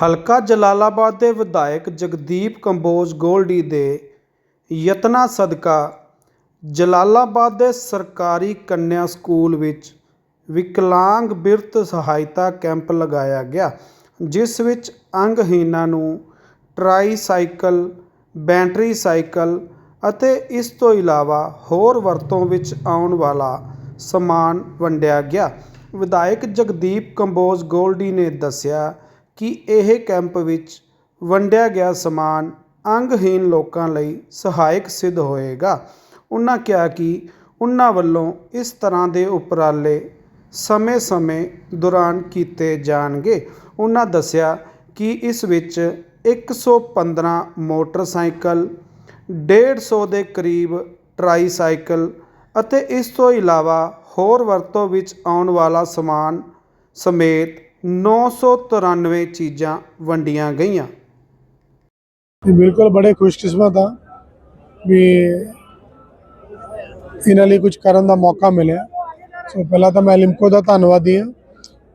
ਹਲਕਾ ਜਲਾਲਾਬਾਦ ਦੇ ਵਿਧਾਇਕ ਜਗਦੀਪ ਕੰਬੋਜ ਗੋਲਡੀ ਦੇ ਯਤਨਾਂ ਸਦਕਾ ਜਲਾਲਾਬਾਦ ਦੇ ਸਰਕਾਰੀ ਕੰਨਿਆ ਸਕੂਲ ਵਿੱਚ ਵਿਕਲਾਂਗ ਬਿਰਤ ਸਹਾਇਤਾ ਕੈਂਪ ਲਗਾਇਆ ਗਿਆ, ਜਿਸ ਵਿੱਚ ਅੰਗਹੀਣਾਂ ਨੂੰ ਟਰਾਈਸਾਈਕਲ, ਬੈਟਰੀ ਸਾਈਕਲ ਅਤੇ ਇਸ ਤੋਂ ਇਲਾਵਾ ਹੋਰ ਵਰਤੋਂ ਵਿੱਚ ਆਉਣ ਵਾਲਾ ਸਮਾਨ ਵੰਡਿਆ ਗਿਆ। ਵਿਧਾਇਕ ਜਗਦੀਪ ਕੰਬੋਜ ਗੋਲਡੀ ਨੇ ਦੱਸਿਆ ਕਿ ਇਹ ਕੈਂਪ ਵਿੱਚ ਵੰਡਿਆ ਗਿਆ ਸਮਾਨ ਅੰਗਹੀਣ ਲੋਕਾਂ ਲਈ ਸਹਾਇਕ ਸਿੱਧ ਹੋਏਗਾ। ਉਹਨਾਂ ਕਿਹਾ ਕਿ ਉਹਨਾਂ ਵੱਲੋਂ ਇਸ ਤਰ੍ਹਾਂ ਦੇ ਉਪਰਾਲੇ ਸਮੇਂ-ਸਮੇਂ ਦੌਰਾਨ ਕੀਤੇ ਜਾਣਗੇ। ਉਹਨਾਂ ਦੱਸਿਆ ਕਿ ਇਸ ਵਿੱਚ 115 ਮੋਟਰਸਾਈਕਲ 150 ਦੇ ਕਰੀਬ ਟਰਾਈਸਾਈਕਲ ਅਤੇ ਇਸ ਤੋਂ ਇਲਾਵਾ ਹੋਰ ਵਰਤੋਂ ਵਿੱਚ ਆਉਣ ਵਾਲਾ ਸਮਾਨ ਸਮੇਤ 993 ਚੀਜ਼ਾਂ ਵੰਡੀਆਂ ਗਈਆਂ। ਇਹ ਬਿਲਕੁਲ ਬੜੇ ਖੁਸ਼ਕਿਸਮਤ ਆ ਵੀ ਇਹਨਾਂ ਲਈ ਕੁਝ ਕਰਨ ਦਾ ਮੌਕਾ ਮਿਲਿਆ। ਸੋ ਪਹਿਲਾਂ ਤਾਂ ਮੈਂ ਲਿਮਕੋ ਦਾ ਧੰਨਵਾਦੀ ਹਾਂ,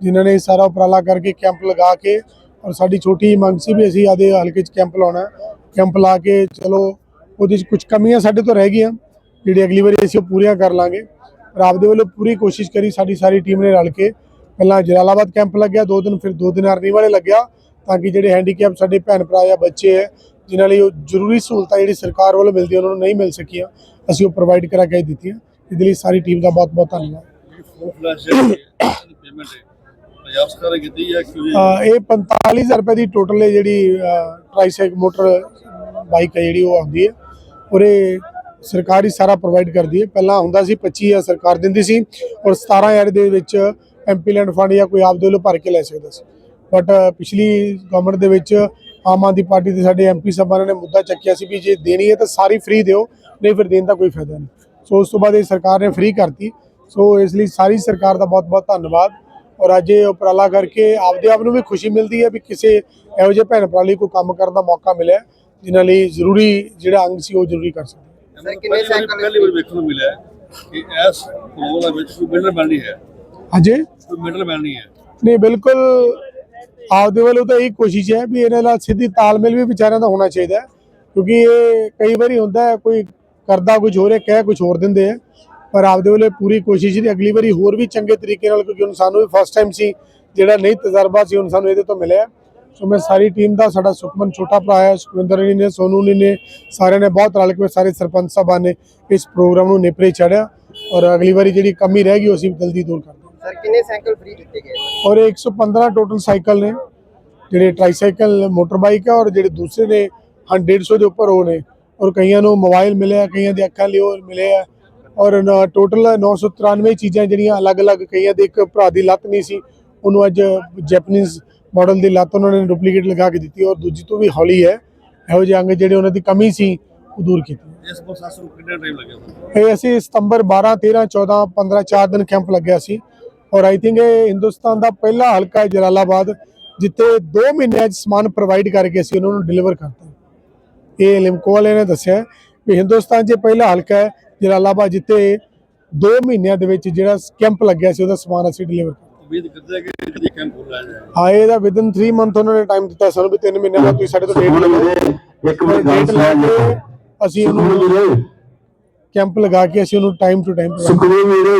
ਜਿਨ੍ਹਾਂ ਨੇ ਸਾਰਾ ਉਪਰਾਲਾ ਕਰਕੇ ਕੈਂਪ ਲਗਾ ਕੇ ਔਰ ਸਾਡੀ ਛੋਟੀ ਜਿਹੀ ਮੰਗ ਸੀ ਵੀ ਅਸੀਂ ਆਦੇ ਹਲਕੇ 'ਚ ਕੈਂਪ ਲਾਉਣਾ ਕੈਂਪ ਲਾ ਕੇ ਚਲੋ ਉਹਦੇ 'ਚ ਕੁਝ ਕਮੀਆਂ ਸਾਡੇ ਤੋਂ ਰਹਿ ਗਈਆਂ, ਜਿਹੜੀ ਅਗਲੀ ਵਾਰੀ ਅਸੀਂ ਉਹ ਪੂਰੀਆਂ ਕਰ ਲਾਂਗੇ। ਪਰ ਆਪਦੇ ਵੱਲੋਂ ਪੂਰੀ ਕੋਸ਼ਿਸ਼ ਕਰੀ ਸਾਡੀ ਸਾਰੀ ਟੀਮ ਨੇ ਰਲ ਕੇ ਪਹਿਲਾਂ ਜਲਾਲਾਬਾਦ ਕੈਂਪ ਲੱਗਿਆ, ਦੋ ਦਿਨ ਫਿਰ ਦੋ ਦਿਨ ਅਰਨੀ ਵਾਲੇ ਲੱਗਿਆ ਤਾਂ ਕਿ ਜਿਹੜੇ ਹੈਂਡੀਕੈਪ ਸਾਡੇ ਭੈਣ ਭਰਾ ਜਾਂ ਬੱਚੇ ਹੈ, ਜਿਨ੍ਹਾਂ ਲਈ ਉਹ ਜ਼ਰੂਰੀ ਸਹੂਲਤਾਂ ਜਿਹੜੀ ਸਰਕਾਰ ਵੱਲੋਂ ਮਿਲਦੀ ਉਹਨਾਂ ਨੂੰ ਨਹੀਂ ਮਿਲ ਸਕੀਆਂ, ਅਸੀਂ ਉਹ ਪ੍ਰੋਵਾਈਡ ਕਰਾ ਕੇ ਦਿੱਤੀਆਂ। ਇਹਦੇ ਲਈ ਸਾਰੀ ਟੀਮ ਦਾ ਬਹੁਤ ਬਹੁਤ ਧੰਨਵਾਦ। ਫੋਰ ਫਲੈਸ਼ ਪੇਮੈਂਟ ਪੰਜਾਬ ਸਰਕਾਰ ਕੀਤੀ ਹੈ ਇਹ 45000 ਰੁਪਏ ਦੀ ਟੋਟਲ ਹੈ ਜਿਹੜੀ ਟ੍ਰਾਈਸਾਈਕਲ ਮੋਟਰ ਬਾਈਕ ਹੈ ਜਿਹੜੀ ਉਹ ਆਉਂਦੀ ਹੈ। ਔਰ ਇਹ ਸਰਕਾਰ ਹੀ ਸਾਰਾ ਪ੍ਰੋਵਾਈਡ ਕਰਦੀ ਹੈ। ਪਹਿਲਾਂ ਹੁੰਦਾ ਸੀ 25000 ਸਰਕਾਰ ਦਿੰਦੀ ਸੀ ਔਰ 17000 ਦੇ ਵਿੱਚ ਐਮਪੀ ਲੈਂਡ ਫੰਡ ਜਾਂ ਕੋਈ ਆਪਦੇ ਵੱਲੋਂ ਭਰ ਕੇ ਲੈ ਸਕਦਾ ਸੀ। ਬਟ ਪਿਛਲੀ ਗਵਰਨਮੈਂਟ ਦੇ ਵਿੱਚ ਆਮ ਆਦਮੀ ਪਾਰਟੀ ਦੇ ਸਾਡੇ ਐਮਪੀ ਸਾਹਿਬਾਨ ਨੇ ਮੁੱਦਾ ਚੱਕਿਆ ਸੀ ਵੀ ਜੇ ਦੇਣੀ ਹੈ ਤਾਂ ਸਾਰੀ ਫ੍ਰੀ ਦਿਓ ਨਹੀਂ ਫਿਰ ਦੇਣ ਦਾ ਕੋਈ ਫਾਇਦਾ ਨਹੀਂ। ਸੋ ਉਸ ਤੋਂ ਬਾਅਦ ਇਹ ਸਰਕਾਰ ਨੇ ਫ੍ਰੀ ਕਰਤੀ। ਸੋ ਇਸ ਲਈ ਸਾਰੀ ਸਰਕਾਰ ਦਾ ਬਹੁਤ ਬਹੁਤ ਧੰਨਵਾਦ। ਔਰ ਅੱਜ ਇਹ ਉਪਰਾਲਾ ਕਰਕੇ ਆਪਦੇ ਆਪ ਨੂੰ ਵੀ ਖੁਸ਼ੀ ਮਿਲਦੀ ਹੈ ਵੀ ਕਿਸੇ ਇਹੋ ਜਿਹੇ ਭੈਣ ਭਰਾ ਲਈ ਕੋਈ ਕੰਮ ਕਰਨ ਦਾ ਮੌਕਾ ਮਿਲਿਆ ਜਿਨ੍ਹਾਂ ਲਈ ਜ਼ਰੂਰੀ ਜਿਹੜਾ ਅੰਗ ਸੀ ਉਹ ਜ਼ਰੂਰੀ ਕਰ ਸਕਦੇ ਸਰ ਕਿੰਨੇ ਸਾਈਕਲ ਪਹਿਲੀ ਵਾਰ ਵੇਖਣ ਨੂੰ ਮਿਲਿਆ ਕਿ ਇਸ ਕੋਲ ਵਿੱਚ ਕੋਈ ਨਹੀਂ ਹੈ। ਅਜੇ ਕੋਈ ਮਿਡਲ ਮੈਨ ਨਹੀਂ ਹੈ। ਨਹੀਂ ਬਿਲਕੁਲ ਆਪਦੇ ਵੱਲੋਂ ਤਾਂ ਇਹ ਕੋਸ਼ਿਸ਼ ਹੈ ਵੀ ਇਹਨਾਂ ਨਾਲ ਸਿੱਧੀ ਤਾਲਮੇਲ ਵੀ ਵਿਚਾਰਿਆਂ ਦਾ ਹੋਣਾ ਚਾਹੀਦਾ ਕਿਉਂਕਿ ਇਹ ਕਈ ਵਾਰੀ ਹੁੰਦਾ ਹੈ ਕੋਈ ਕਰਦਾ ਕੁਝ ਹੋਰ ਹੈ ਕਹਿ ਕੁਝ ਹੋਰ ਦਿੰਦੇ ਆ ਪਰ ਆਪਦੇ ਵੱਲੋਂ ਪੂਰੀ ਕੋਸ਼ਿਸ਼ ਹੈ ਅਗਲੀ ਵਾਰੀ ਹੋਰ ਵੀ ਚੰਗੇ ਤਰੀਕੇ ਨਾਲ ਕਿਉਂਕਿ ਹੁਣ ਸਾਨੂੰ ਵੀ ਫਸਟ ਟਾਈਮ ਸੀ ਜਿਹੜਾ ਨਹੀਂ ਤਜਰਬਾ ਸੀ ਹੁਣ ਸਾਨੂੰ ਇਹਦੇ ਤੋਂ ਮਿਲਿਆ ਸੋ ਮੈਂ ਸਾਰੀ ਟੀਮ ਦਾ ਸਾਡਾ ਸੁਖਮਨ ਛੋਟਾ ਭਰਾ ਹੈ ਸੁਖਵਿੰਦਰ ਜੀ ਨੇ ਸੋਨੂ ਜੀ ਨੇ ਸਾਰਿਆਂ ਨੇ ਬਹੁਤ ਰਲ ਕੇ ਸਾਰੇ ਸਰਪੰਚ ਸਾਹਿਬਾਨ ਨੇ ਇਸ ਪ੍ਰੋਗਰਾਮ ਨੂੰ ਨੇਪਰੇ ਚੜਿਆ ਔਰ ਅਗਲੀ ਵਾਰੀ ਜਿਹੜੀ ਕਮੀ ਰਹਿ ਗਈ ਉਹ ਅਸੀਂ ਜਲਦੀ ਦੂਰ ਕਰ ਦਾਂਗੇ ਸਰ ਕਿੰਨੇ ਸਾਈਕਲ ਫ੍ਰੀ ਦਿੱਤੇ ਗਏ? ਔਰ ਇਹ 115 ਟੋਟਲ ਸਾਈਕਲ ਨੇ ਜਿਹੜੇ ਟ੍ਰਾਈਸਾਈਕਲ ਮੋਟਰ ਬਾਈਕ ਹੈ ਔਰ ਜਿਹੜੇ ਦੂਸਰੇ ਨੇ 150 ਦੇ ਉੱਪਰ ਉਹ ਨੇ। ਔਰ ਕਈਆਂ ਨੂੰ ਮੋਬਾਈਲ ਮਿਲਿਆ ਕਈਆਂ ਦੇ ਅੱਖਾਂ ਲਈ ਉਹ ਮਿਲੇ ਆ। ਔਰ ਟੋਟਲ 993 ਚੀਜ਼ਾਂ ਜਿਹੜੀਆਂ ਅਲੱਗ-ਅਲੱਗ ਕਈਆਂ ਦੇ ਇੱਕ ਭਰਾ ਦੀ ਲੱਤ ਨਹੀਂ ਸੀ ਉਹਨੂੰ ਅੱਜ ਜੈਪਨੀਜ਼ ਮਾਡਲ ਦੀ ਲੱਤ ਉਹਨਾਂ ਨੇ ਡੁਪਲੀਕੇਟ ਲਗਾ ਕੇ ਦਿੱਤੀ ਔਰ ਦੂਜੀ ਤੋਂ ਵੀ ਹੌਲੀ ਹੈ ਇਹੋ ਜਿਹੇ ਅੰਗ ਜਿਹੜੇ ਉਹਨਾਂ ਦੀ ਕਮੀ ਸੀ ਉਹ ਦੂਰ ਕੀਤੀ। ਇਸ ਪ੍ਰੋਸੈਸ ਨੂੰ ਕਿੰਨਾ ਟਾਈਮ ਲੱਗਿਆ? ਇਹ ਅਸੀਂ ਸਤੰਬਰ 12 13 14 15 4 ਦਿਨ ਕੈਂਪ ਲੱਗਿਆ ਸੀ। ਔਰ ਆਈ ਥਿੰਕ ਇਹ ਹਿੰਦੁਸਤਾਨ ਦਾ ਪਹਿਲਾ ਹਲਕਾ ਹੈ ਜਲਾਲਾਬਾਦ ਜਿੱਥੇ 2 ਮਹੀਨਿਆਂ 'ਚ ਸਮਾਨ ਪ੍ਰੋਵਾਈਡ ਕਰਕੇ ਅਸੀਂ ਉਹਨਾਂ ਨੂੰ ਡਿਲੀਵਰ ਕਰਤਾ। ਇਹ ਲਿਮਕੋ ਵਾਲੇ ਨੇ ਦੱਸਿਆ ਵੀ ਹਿੰਦੁਸਤਾਨ 'ਚ ਪਹਿਲਾ ਹਲਕਾ ਹੈ ਜਲਾਲਾਬਾਦ ਜਿੱਥੇ 2 ਮਹੀਨਿਆਂ ਦੇ ਵਿੱਚ ਜਿਹੜਾ ਕੈਂਪ ਲੱਗਿਆ ਸੀ ਉਹਦਾ ਸਮਾਨ ਅਸੀਂ ਡਿਲੀਵਰ ਉਮੀਦ ਕਰਦੇ ਹਾਂ ਕਿ ਕਦੀ ਕੈਂਪ ਖੋਲ੍ਹਿਆ ਜਾਏ। ਆਏ ਦਾ ਵਿਦਨ 3 ਮੰਥ ਉਹਨਾਂ ਨੇ ਟਾਈਮ ਦਿੱਤਾ ਸਾਨੂੰ ਵੀ 3 ਮਹੀਨਿਆਂ ਦਾ ਤੁਸੀਂ ਸਾਡੇ ਤੋਂ ਡੇਟ ਲੈ ਲਓ। ਇੱਕ ਮਿੰਟ ਗੱਲ ਸੁਣ ਅਸੀਂ ਉਹਨੂੰ ਵੀਰੇ। ਕੈਂਪ ਲਗਾ ਕੇ ਅਸੀਂ ਉਹਨੂੰ ਟਾਈਮ ਟੂ ਟਾਈਮ ਸੁਖਮਨ ਵੀਰੇ